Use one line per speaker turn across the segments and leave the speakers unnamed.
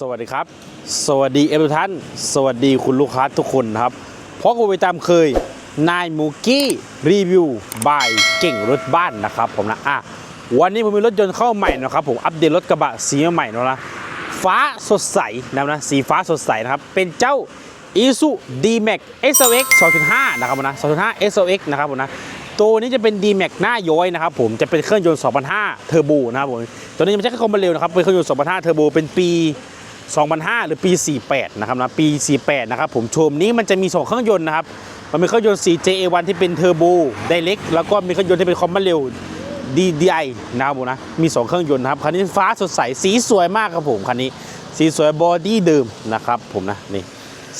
สวัสดีครับ สวัสดีเอฟทุกท่าน สวัสดีคุณลูกค้าทุกคนครับเพราะกูไปตามเคยนายมูกี้รีวิวบายเก่งรถบ้านนะครับผมนะอะวันนี้ผมมีรถยนต์เข้าใหม่นะครับผมอัปเดตรถกระบะสีใหม่แล้วนะฟ้าสดใสนะนะสีฟ้าสดใสนะครับเป็นเจ้า i s u D-Max SLX 2.5 นะครับผมนะ2.5 SLX นะครับผมนะตัวนี้จะเป็น D-Max หน้าย้อยนะครับผมจะเป็นเครื่องยนต์2,500เทอร์โบนะครับผมตัวนี้ไม่ใช่เครื่องความเร็วนะครับเป็นเครื่องยนต์2,500เทอร์โบเป็นปี 2005 หรือปี 48 นะครับนะปี 48 นะครับผมโชมนี้มันจะมี 2 เครื่องยนต์นะครับ มันมีเครื่องยนต์ 4JA1 ที่เป็นเทอร์โบไดเล็กแล้วก็มีเครื่องยนต์ที่เป็นคอมมานเร็ว DDI นะครับผมนะ มี 2 เครื่องยนต์นะครับ คันนี้ฟ้าสดใส สีสวยมากครับผมคันนี้ สีสวยบอดี้เดิมนะครับผมนะ นี่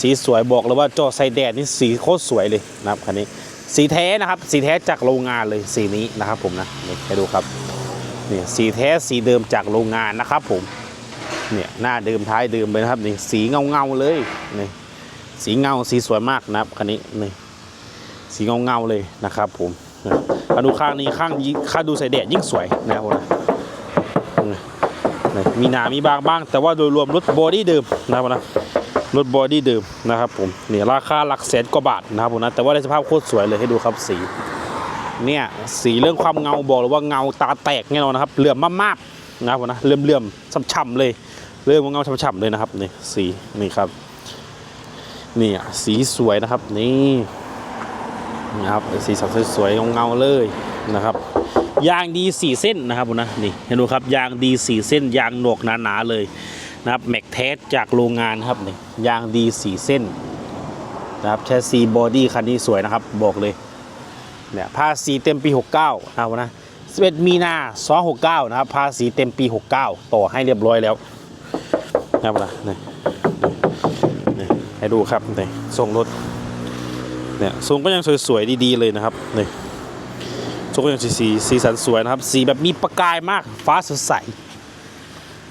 สีสวยบอกเลยว่าจอไซแดดนี่สีโคตรสวยเลยนะครับคันนี้ สีแท้นะครับ สีแท้จากโรงงานเลย สีนี้นะครับผมนะ นี่ให้ดูครับ นี่ สีแท้ สีเดิมจากโรงงานนะครับผม เนี่ยหน้าเดิมท้ายเดิมเลยนะครับนี่สีเงาเงาเลยนี่สีเงาสีสวยมากนะครับคันนี้นี่สีเงาเงาเลยนะครับ ผมมาดูข้างนี้ข้างข้างดูไซแดดยิ่งสวยนะครับผมนะมีหนามีบางบ้าง แต่ว่าโดยรวมรถบอดี้เดิมนะครับผมนะรถบอดี้เดิมนะครับผมนี่ราคาหลักแสนกว่าบาทนะครับผมนะแต่ว่าในสภาพโคตรสวยเลยให้ดูครับสีเนี่ยสีเรื่องความเงาบอกเลยว่าเงาตาแตกแน่นอนนะครับเหลื่อมมากๆ นะครับผมนะเหลื่อมๆช่ำๆเลย เรื่องเงาช่ำๆเลยนะครับนี่สีนี่ครับนี่อะสีสวยนะครับนี่นะครับสีสันสวยๆเงาๆเลยนะครับยางดีสี่เส้นนะครับผมนะนี่เห็นดูครับยางดีสี่เส้น ยางหนวกหนาๆเลยนะครับแม็กเทสจากโรงงานครับนี่ยางดีสี่เส้นนะครับแชสซีบอดี้คันนี้สวยนะครับบอกเลยเนี่ยภาษีเต็มปี 69นะครับนะ 11 มีนา269 นะครับ ภาษีเต็มปี 69 ต่อให้เรียบร้อยแล้วนะครับนะนี่นี่ให้ดูครับนี่ส่งรถเนี่ยทรงก็ยังสวยๆดีๆเลยนะครับนี่ทรงก็ยังสีสีสันสวยนะครับ สีแบบมีประกายมากฟ้าสดใส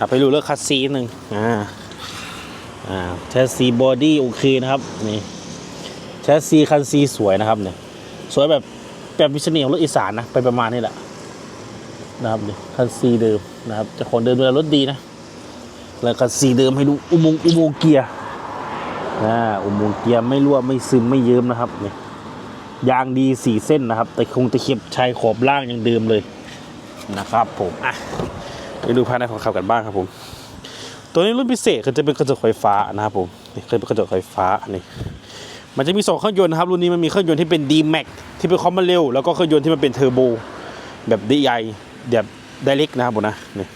ไปดูเรื่องคัสซีหนึ่งอ่าอ่าแชสซีบอดี้โอเคนะครับนี่แชสซีคันซีสวยนะครับเนี่ยสวยแบบแบบวิชนีของรถอีสานนะไปประมาณนี้แหละ นะครับนี่คันซีเดิมนะครับจะของเดิมดูแลรถดีนะ แล้วคันซีเดิมให้ดูอุโมงค์อุโมงค์เกียร์อ่าอุโมงค์เกียร์ไม่รั่วไม่ซึมไม่เยิ้มนะครับนี่ยางดีสี่เส้นนะครับ แต่คงตะเข็บชายขอบล่างยังเดิมเลยนะครับผมอะไปดูภายในของขับกันบ้างครับผม ตัวนี้รุ่นพิเศษคือจะเป็นกระจกไฟฟ้านะครับผมนี่เคยเป็นกระจกไฟฟ้านี่มันจะมีสองเครื่องยนต์นะครับรุ่นนี้มันมีเครื่องยนต์ที่เป็น D-Max ที่เป็นคอมมานเร็วแล้วก็เครื่องยนต์ที่มันเป็นเทอร์โบแบบ DI แบบไดเรกนะครับผมนะนี่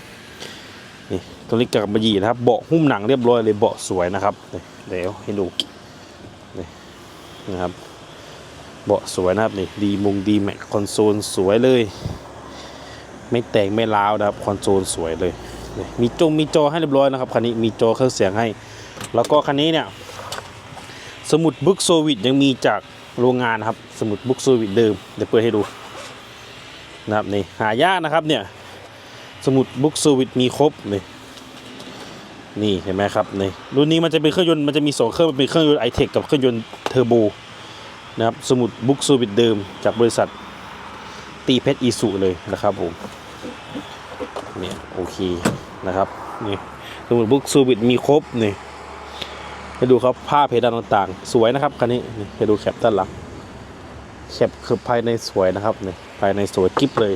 นี่ตัวนี้กับมายีนะครับเบาะหุ้มหนังเรียบร้อยเลยเบาะสวยนะครับนี่เดี๋ยวให้ดูนี่นะครับเบาะสวยนะครับนี่ดีมุงดีแม็กคอนโซลสวยเลย ไม่แตกไม่ร้าวนะครับคอนโซลสวยเลยมีจงมีจอให้เรียบร้อยนะครับคันนี้มีจอเครื่องเสียงให้ แล้วก็คันนี้เนี่ยสมุดบุ๊กโซวิตยังมีจากโรงงานนะครับสมุดบุ๊กโซวิตเดิมเดี๋ยวเปิดให้ดู นะครับนี่หายากนะครับเนี่ยสมุดบุ๊กโซวิตมีครบนี่นี่เห็นไหมครับนี่รุ่นนี้มันจะเป็นเครื่องยนต์มันจะมีสองเครื่องมันเป็นเครื่องยนต์ไอเทคกับเครื่องยนต์เทอร์โบนะครับสมุดบุ๊กโซวิตเดิมจากบริษัทตีเพชรอีสุเลยนะครับผมเนี่ยโอเคนะครับนี่สมุดบุ๊กซูบิตมีครบนี่ให้ดูครับผ้าเพดานต่างๆ สวยนะครับคันนี้นี่ให้ดูแคปด้านหลังแคปคือภายในสวยนะครับนี่ ภายในสวยกิ๊บเลย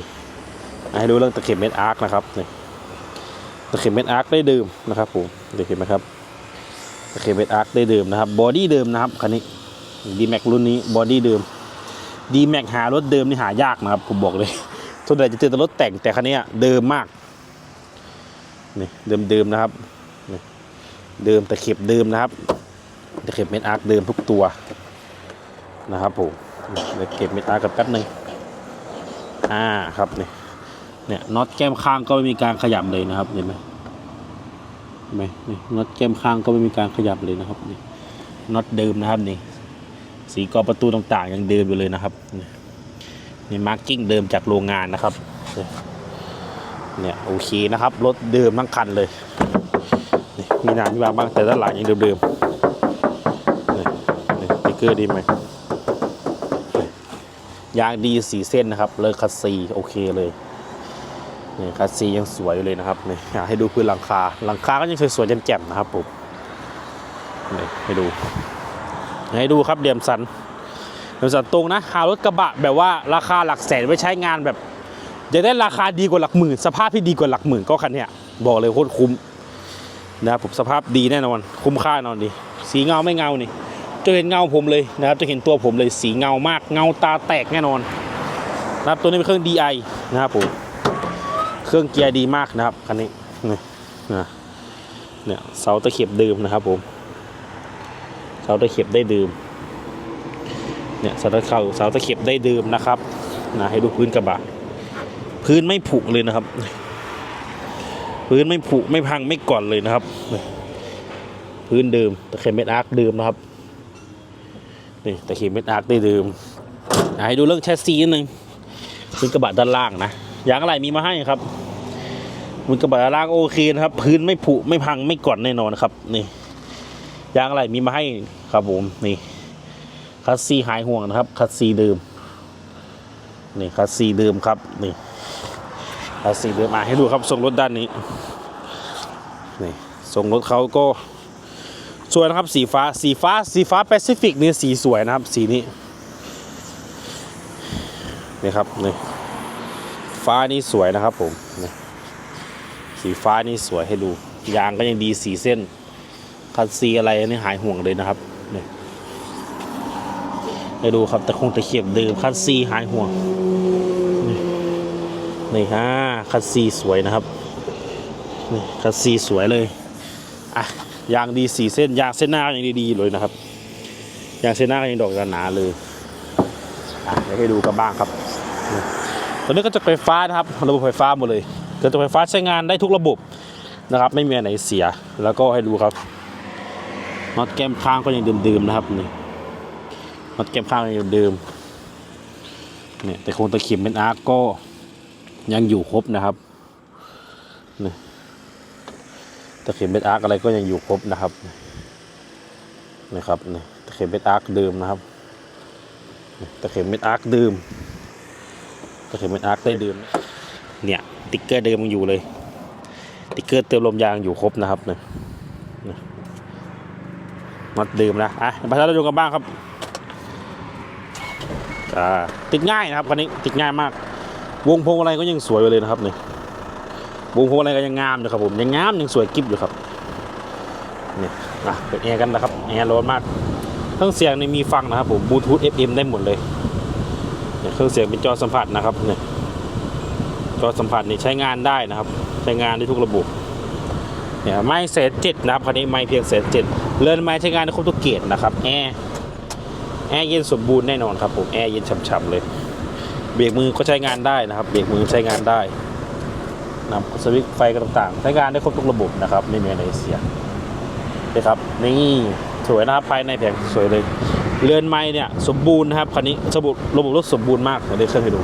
ให้ดูเรื่องตะเข็บเม็ดอาร์คนะครับนี่ตะเข็บเม็ดอาร์คได้เดิมนะครับผมเดี๋ยวเห็นไหมครับตะเข็บเม็ดอาร์คได้เดิมนะครับบอดี้เดิมนะครับคันนี้ดีแม็กรุ่นนี้บอดี้เดิมดีแม็กหารถเดิมนี่หายากนะครับผมบอกเลยส่วนใหญ่จะเจอแต่รถแต่งแต่คันนี้เดิมมากนี่เดิมเดิมนะครับนี่เดิมต่เข็บเดิมนะครับต่เข็บเม็ดอาร์คเดิมทุกตัวนะครับผมนี่เดี๋ยวเก็บเม็ดอาร์คกันแป๊บหนึ่ง อ่าครับนี่เนี่ยน็อตแก้มข้างก็ไม่มีการขยับเลยนะครับเห็นไหมเห็นไหมนี่น็อตแก้มข้างก็ไม่มีการขยับเลยนะครับนี่น็อตเดิมนะครับนี่สีกอประตูต่างๆยังเดิมอยู่เลยนะครับนี่นี่มาร์กิ้งเดิมจากโรงงานนะครับเนี่ยโอเคนะครับรถเดิมทั้งคันเลยนี่มีหนามมีบางบ้างแต่ด้านหลังยังเดิมๆนี่นี่สติ๊กเกอร์ดีไหม ยางดีสีเส้นนะครับเลิกคัสซีโอเคเลยนี่คัสซียังสวยอยู่เลยนะครับนี่อยากให้ดูพื้นหลังคาหลังคาก็ยังสวยๆแจ่มๆนะครับผมนี่ให้ดูให้ดูครับเดียมสันเดียมสันตรงนะหารถกระบะแบบว่าราคาหลักแสนไว้ใช้งานแบบอยากได้ราคาดีกว่าหลักหมื่น สภาพที่ดีกว่าหลักหมื่นก็คันเนี้ยบอกเลยโคตรคุ้มนะครับผมสภาพดีแน่นอน คุ้มค่าแน่นอนดี สีเงาไม่เงานี่ จะเห็นเงาผมเลยนะครับ จะเห็นตัวผมเลยสีเงามาก เงาตาแตกแน่นอนนะครับตัวนี้เป็นเครื่อง DI นะครับผมเครื่องเกียร์ดีมากนะครับคันนี้นี่นะเนี่ยเสาตะเข็บดืมนะครับผมเสาตะเข็บได้ดืมเนี่ยเสาตะเข่าเสาตะเข็บได้ดืมนะครับนะให้ดูพื้นกระบะพื้นไม่ผุเลยนะครับ พื้นไม่ผุไม่พังไม่ก่อนเลยนะครับ พื้นเดิมตะเข็บเม็ดอาร์คเดิมนะครับ นี่ตะเข็บเม็ดอาร์คได้ดื่มอะให้ดูเรื่องแชสซีนิดนึงพื้นกระบะด้านล่างนะยางอะไรมีมาให้ครับมันกระบะล่างโอเคนะครับ พื้นไม่ผุไม่พังไม่ก่อนแน่นอนครับนี่ยางอะไรมีมาให้ครับผมนี่คัสซีหายห่วงนะครับ คัสซีเดิมนี่คัสซีเดิมครับนี่คัสซีเดิมมาให้ดูครับทรงรถด้านนี้นี่ทรงรถเขาก็ สวยนะครับสีฟ้าสีฟ้าสีฟ้าแปซิฟิกนี่สีสวยนะครับสีนี้นี่ครับนี่ฟ้านี่สวยนะครับผมสีฟ้านี่สวยให้ดู ยางก็ยังดีสีเส้น คันซีอะไรนี่หายห่วงเลยนะครับนี่ให้ดูครับแต่คงตะเขียบเดิมคันซีหายห่วงนี่นี่ฮะคันซีสวยนะครับนี่คันซีสวยเลยอะ ยางดีสี่เส้นยางเส้นหน้ายังดีๆเลยนะครับ ยางเส้นหน้ายังดอกหนาเลยอะเดี๋ยวให้ดูกันบ้างครับตัวนี้ก็จะไฟฟ้านะครับระบบไฟฟ้าหมดเลยกระจกไฟฟ้าใช้งานได้ทุกระบบนะครับ ไม่มีอันไหนเสียแล้วก็ให้ดูครับน็อตแก้มข้างก็ยังดื่มๆนะครับนี่น็อตแก้มข้างยังดื่มเนี่ยแต่โครงตะเข็บเป็นอาร์กก็ยังอยู่ครบนะครับนี่ ตะเข็บเป็นอาร์กอะไรก็ยังอยู่ครบนะครับนะครับนี่ตะเข็บเป็นอาร์กเดิมนะครับตะเข็บเป็นอาร์กเดิมก็ถือเป็นอาร์คได้เดิม เนี่ยติ๊กเกอร์เดิมยังอยู่เลย ติ๊กเกอร์เติมลมยางอยู่ครบนะครับเนี่ยนี่ยน็อตเดิมนะอะมาเราดูกันบ้างครับติดง่ายนะครับคันนี้ติดง่ายมาก วงพวงอะไรก็ยังสวยเลยนะครับเนี่ย วงพวงอะไรก็ยังงามอยู่ครับผมยังงามยังสวยกิ๊บอยู่ครับเนี่ยอะเปิดแอร์กันนะครับแอร์ร้อนมากเครื่องเสียงนี่มีฟังนะครับผมบลูทูธ FM ได้หมดเลยเนี่ยเครื่องเสียงเป็นจอสัมผัสนะครับเนี่ยจอสัมผัสนี่ใช้งานได้นะครับ ใช้งานได้ทุกระบบเนี่ยไม่เศษเจ็ดนะครับคันนี้ไม่เพียงเศษเจ็ดเลื่อนไม้ใช้งานได้ครบทุกเกรดนะครับแอร์แอร์เย็นสมบูรณ์แน่นอนครับผมแอร์เย็นฉ่ำๆเลย เบรกมือก็ใช้งานได้นะครับ เบรกมือใช้งานได้ นะครับสวิตช์ไฟกต่างๆ ใช้งานได้ครบทุกระบบนะครับไม่มีอะไรเสียนะครับนี่สวยนะครับภายในแผงสวยเลยเรือนไม้เนี่ยสมบูรณ์นะครับคันนี้ระบบระบบรถสมบูรณ์มากเดี๋ยวได้เครื่องให้ดู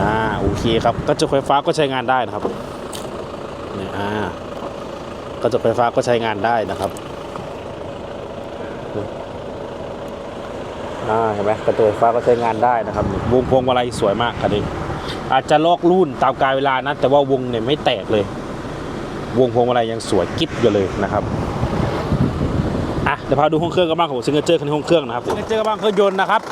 อ่าโอเคครับกระจกไฟฟ้าก็ใช้งานได้นะครับเนี่ยอ่ากระจกไฟฟ้าก็ใช้งานได้นะครับ อ่าเห็นไหมกระจกไฟฟ้าก็ใช้งานได้นะครับวงพวงมาลัยสวยมากคันนี้อาจจะลอกรุ่นตามกาลเวลานะแต่ว่าวงเนี่ยไม่แตกเลย วงพวงมาลัยยังสวยกิ๊บอยู่เลยนะครับอะเดี๋ยวพาดูห้องเครื่องกันบ้างของซิงเกิลเจอร์คันนี้ห้องเครื่องนะครับซิงเกิลเจอร์กันบ้างเครื่องยนต์นะครับ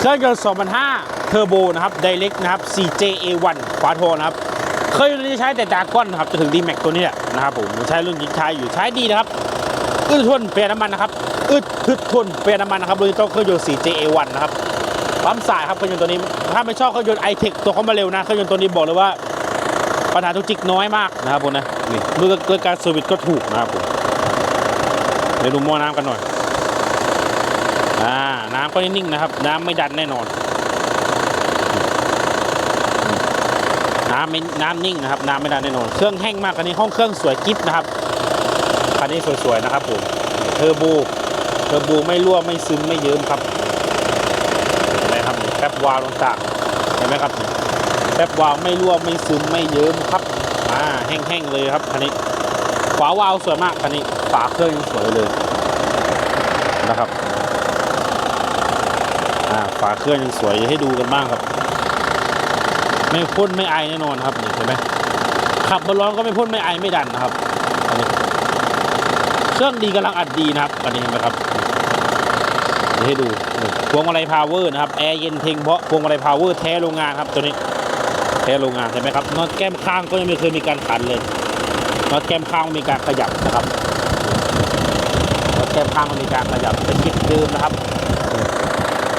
เครื่องยนต์2005เทอร์โบนะครับ Direct นะครับ 4JA1 ขวาโทนะครับเคยใช้แต่ดากอนนะครับจะถึง D-Max ตัวนี้แหละนะครับผมใช้รุ่นยิงใช้อยู่ใช้ดีนะครับอึดทนเปลี่ยนน้ำมันนะครับ อึดทึดทนเปลี่ยนน้ำมันนะครับโดยต้องเครื่องยนต์ 4JA1 นะครับปั๊มสายครับเครื่องยนต์ตัวนี้ ถ้าไม่ชอบเครื่องยนต์ไอเทคตัวเขามาเร็วนะเครื่องยนต์ตัวนี้บอกเลยว่า ปัญหาทุกจิกน้อยมากนะครับผมนะนี่เรื่องเรื่อการเซอร์วิสก็ถูกนะครับผมเดี๋ยวดูหม้อน้ำกันหน่อยอ่าน้ำก็นิ่งๆนะครับ น้ำไม่ดันแน่นอน น้ำไม่น้ำนิ่งนะครับ น้ำไม่ดันแน่นอน เครื่องแห้งมากคันนี้ห้องเครื่องสวยกิ๊บนะครับคันนี้สวยๆนะครับผมเทอร์โบ อร์โบไม่รั่วไม่ซึมไม่เยิ้มครับเห็นไหมครับแป๊บวาล์วต่างๆเห็นไหมครับแป๊บวาล์วไม่รั่วไม่ซึมไม่เยิ้มครับอ่าแห้งๆเลยครับคันนี้ฝาวาล์วสวยมากคันนี้ฝาเครื่องยังสวยเลยนะครับอ่าฝาเครื่องยังสวยให้ดูกันบ้างครับ ไม่พ่นไม่ไอแน่นอนครับเห็นไหมขับบนร้อนก็ไม่พ่นไม่ไอไม่ดันนะครับอันนี้ เครื่องดีกำลังอัดดีนะครับอันนี้เห็นไหมครับเดี๋ยวให้ดูนี่พวงมาลัยพาวเวอร์นะครับแอร์เย็นเทงเพราะพวงมาลัยพาวเวอร์แท้โรงงานครับตัวนี้แท้โรงงานเห็นไหมครับน็อตแก้มข้างก็ยังไม่เคยมีการขันเลยน็อตแก้มข้างมีการขยับนะครับน็อตแก้มข้างมีการขยับเป็นคลิปเดิมนะครับ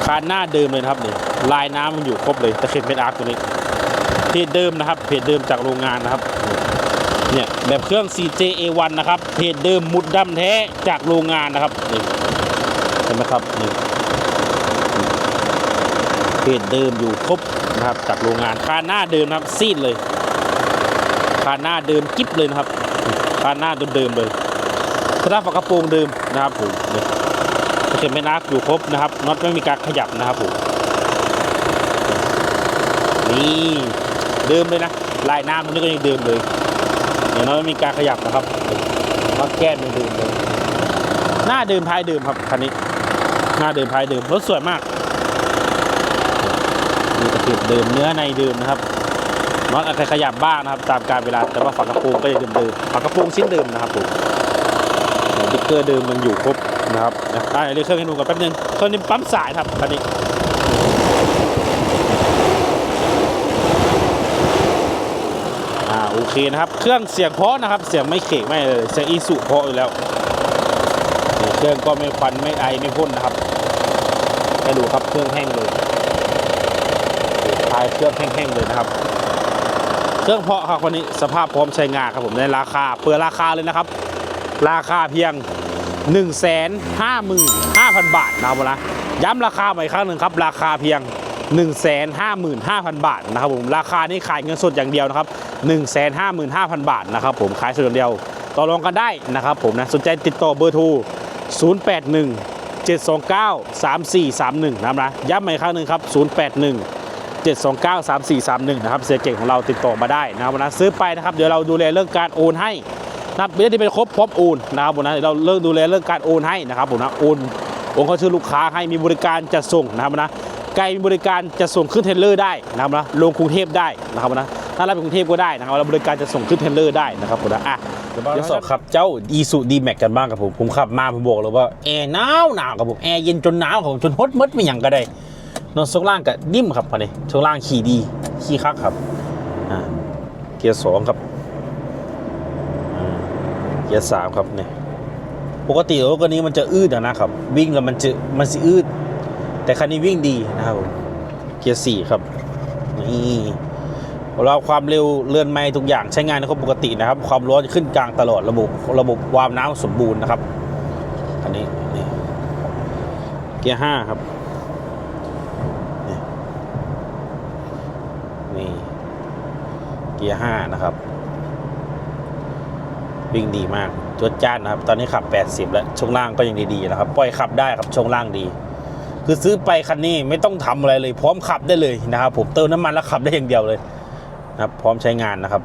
คานหน้าเดิมเลยครับนี่ลายน้ำมันอยู่ครบเลยตะเข็บเป็นอาร์คตัวนี้เพจเดิมนะครับเพจเดิมจากโรงงานนะครับ เนี่ยแบบเครื่อง CJA1 นะครับเพจเดิมมุดดำแท้จากโรงงานนะครับนี่เห็นไหมครับนี่เพจเดิมอยู่ครบนะครับจากโรงงานคานหน้าเดิมนะครับซีดเลยคานหน้าเดิมกิ๊บเลยนะครับคานหน้าเดิมเลยกระดาษฝากระโปรงเดิมนะครับผมนี่เข็มไม่นักอยู่ครบนะครับน็อตไม่มีการขยับนะครับผมนี่เดิมเลยนะลายน้ำตรงนี้ก็ยังเดิมเลย เดี๋ยวน็อตไม่มีการขยับนะครับน็อตแก้มยังเดิมเลยหน้าเดิมท้ายเดิมครับคันนี้ หน้าเดิมท้ายเดิมรถสวยมากมีตะเข็บเดิมเนื้อในเดิมนะครับน็อตอาจจะขยับบ้างนะครับ ตามการเวลาแต่ว่าฝากระโปรงก็ยังเดิมฝากระโปรงชิ้นเดิมนะครับผมติ๊กเกอร์เดิมมันอยู่ครบนะครับได้เรียกเครื่องให้ดูก่อนแป๊บนึงเครื่องนี้ปั๊มสายครับคันนี้อ่า โอเคนะครับ เครื่องเสียงเพาะนะครับ เสียงไม่เขกไม่เลยเสียงอีสุเพาะอยู่แล้ว เครื่องก็ไม่ควันไม่ไอไม่พ่นนะครับให้ดูครับเครื่องแห้งเลยท้ายเครื่องแห้งๆเลยนะครับ เครื่องเพาะครับวันนี้สภาพพร้อมใช้งานครับผมในราคาเปิดราคาเลยนะครับ ราคาเพียง 1 5 5 0 0 0 บาทนะครับผมนะย้ำราคาใหม่อีกครั้งหนึ่งครับ ราคาเพียง 1 5 5 0 0 0 บาทนะครับผมราคานี้ขายเงินสดอย่างเดียวนะครับ 1 5 5 0 0 0 บาทนะครับผมขายสดอย่างเดียว ต่อรองกันได้นะครับผมนะสนใจติดต่อเบอร์โทร 081 729 3431นะครับนะย้ำใหม่อีกครั้งหนึ่งครับ 081 729 3431 นะครับเสียเก่งของเราติดต่อมาได้นะครับนะซื้อไปนะครับเดี๋ยวเราดูแลเรื่องการโอนให้นะครับไม่ได้เป็นครบพร้อมโอนนะครับผมนะเดี๋ยวเราเริ่มดูแลเรื่องการโอนให้นะครับผมนะโอนโอนเขาชื่อลูกค้าให้มีบริการจะส่งนะครับนะไกลมีบริการจะส่งขึ้นเทรลเลอร์ได้นะครับนะลงกรุงเทพได้นะครับนะ ถ้ารับเป็นกรุงเทพก็ได้นะครับเราบริการจะส่งขึ้นเทรลเลอร์ได้นะครับผมนะอะเดี๋ยวสอบขับเจ้าอีซูดีแม็กกันบ้างครับผมผมขับมาผมบอกเลยว่าแอร์หนาวหนาวครับผมแอร์เย็นจนหนาวครับผมจนฮดมดไม่หยังก็ได้นอนช่วงล่างกับนิ่มครับพอดีช่วงล่างขี่ดีขี่คักครับอ่าเกียร์สองครับเกียร์สามครับเนี่ยปกติรถคันนี้มันจะอืดอะนะครับ วิ่งแล้วมันจะมันสิอืดแต่คันนี้วิ่งดีนะครับผมเกียร์สี่ครับนี่ เราความเร็วเลื่อนไม้ทุกอย่างใช้งานได้ครบปกตินะครับ ความร้อนขึ้นกลางตลอดระบบระบบวาล์วน้ำสมบูรณ์นะครับคันนี้เกียร์ห้าครับนี่เกียร์ห้านะครับ วิ่งดีมากจวดจ้านนะครับ ตอนนี้ขับ 80 แล้วช่วงล่างก็ยังดีๆนะครับ ปล่อยขับได้ครับช่วงล่างดี คือซื้อไปคันนี้ไม่ต้องทำอะไรเลย พร้อมขับได้เลยนะครับผมเติมน้ำมันแล้วขับได้อย่างเดียวเลย นะครับ พร้อมใช้งานนะครับ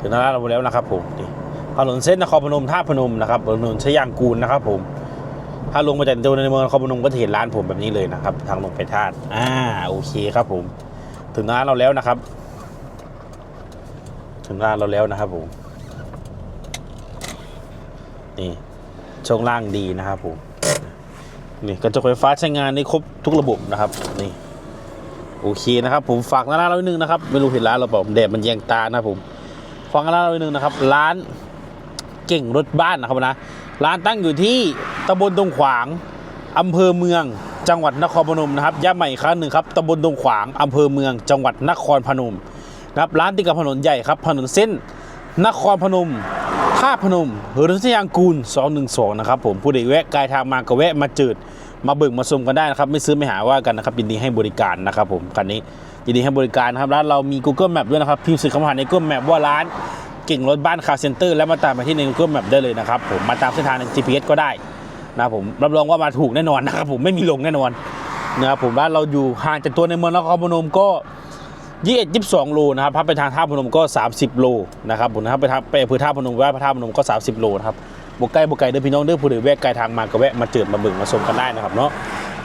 ถึงหน้าร้านเราแล้วนะครับผมถนนเส้นนครพนมท่าพนมนะครับถนนชยางกูลนะครับ ผม ถ้าลงมาจากตัวในเมืองนครพนมก็จะเห็นร้านผมแบบนี้เลยนะครับ ทางลงไปท่าอ่าโอเคครับผม ถึงร้านเราแล้วนะครับ ถึงร้านเราแล้วนะครับผมนี่ช่วงล่างดีนะครับผมนี่กระจกไฟฟ้าใช้งานได้ครบทุกระบบนะครับนี่ โอเคนะครับผมฝากร้านเราไว้หนึ่งนะครับไม่รู้เห็นร้านเราเปล่าแดดมันแยงตานะครับผมฝากร้านเราไว้หนึ่งนะครับ ร้านเก่งรถบ้านนะครับนะร้านตั้งอยู่ที่ตำบลดงขวางอำเภอเมือง จังหวัดนครพนมนะครับย้ำใหม่อีกครั้งหนึ่งครับตำบลดงขวางอำเภอเมือง จังหวัดนครพนมนะครับร้านติดกับถนนใหญ่ครับถนนเส้นนครพนมท่าพนมหรือสยางกูล 212 นะครับผมผู้ใดแวะกายทางมาก็แวะมาจืด มาเบิ่งมาชมกันได้นะครับ ไม่ซื้อไม่หาว่ากันนะครับยินดีให้บริการนะครับผมคันนี้ยินดีให้บริการครับร้านเรามี Google Map ด้วยนะครับพิมพ์สื่อคำผ่านใน Google Map ว่าร้านเก่งรถบ้านคาร์เซ็นเตอร์แล้วมาตามไปที่ใน Google Map ได้เลยนะครับผมมาตามเส้นทางใน GPS ก็ได้นะครับผมรับรองว่ามาถูกแน่นอนนะครับผมไม่มีหลงแน่นอนนะครับผมร้านเราอยู่ห่างจากตัวในเมืองนครพนมก็ยี่สิบยี่สิบสองโลนะครับพับไปทางท่าพนมก็ 30 โลนะครับผมนะครับไปทางไปอำเภอท่าพนมแวะพระท่าพนมก็ 30 โลนะครับ บกไก่บกไก่เด้อพี่น้องเด้อผู้ใดแวะไกลทางมาก็แวะมาเจิดมาเบิ่งมาชมกันได้นะครับเนาะ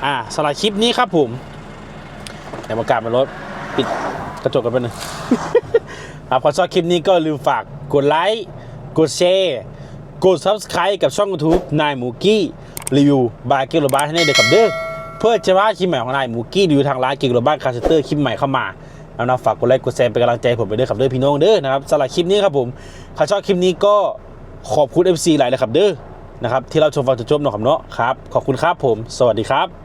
อ่าสำหรับคลิปนี้ครับผมเดี๋ยวอากาศมันลดปิดกระจกกันไปหนึ่งครับพอชอบคลิปนี้ก็ลืมฝากกดไลค์กดแชร์กด Subscribe กับช่อง YouTube นายหมูกี้รีวิวบายเกลบาร์ให้ได้เด็กกับเด้อเพื่อจะว่าคลิปใหม่ของนายหมูกี้รีวิวทางร้านเกลบาร์คาสเตอร์คลิปใหม่เข้ามาแล้วนะฝากกดไลค์กดแชร์เป็นกำลังใจผมไปเด้อครับเด้อพี่น้องเด้อนะครับสำหรับคลิปนี้ครับผมใครชอบคลิปนี้ก็ ขอบคุณ FC หลายเลยครับเด้อนะครับที่เราชมฟังจนจบเนาะครับเนาะครับ ขอบคุณครับผม สวัสดีครับ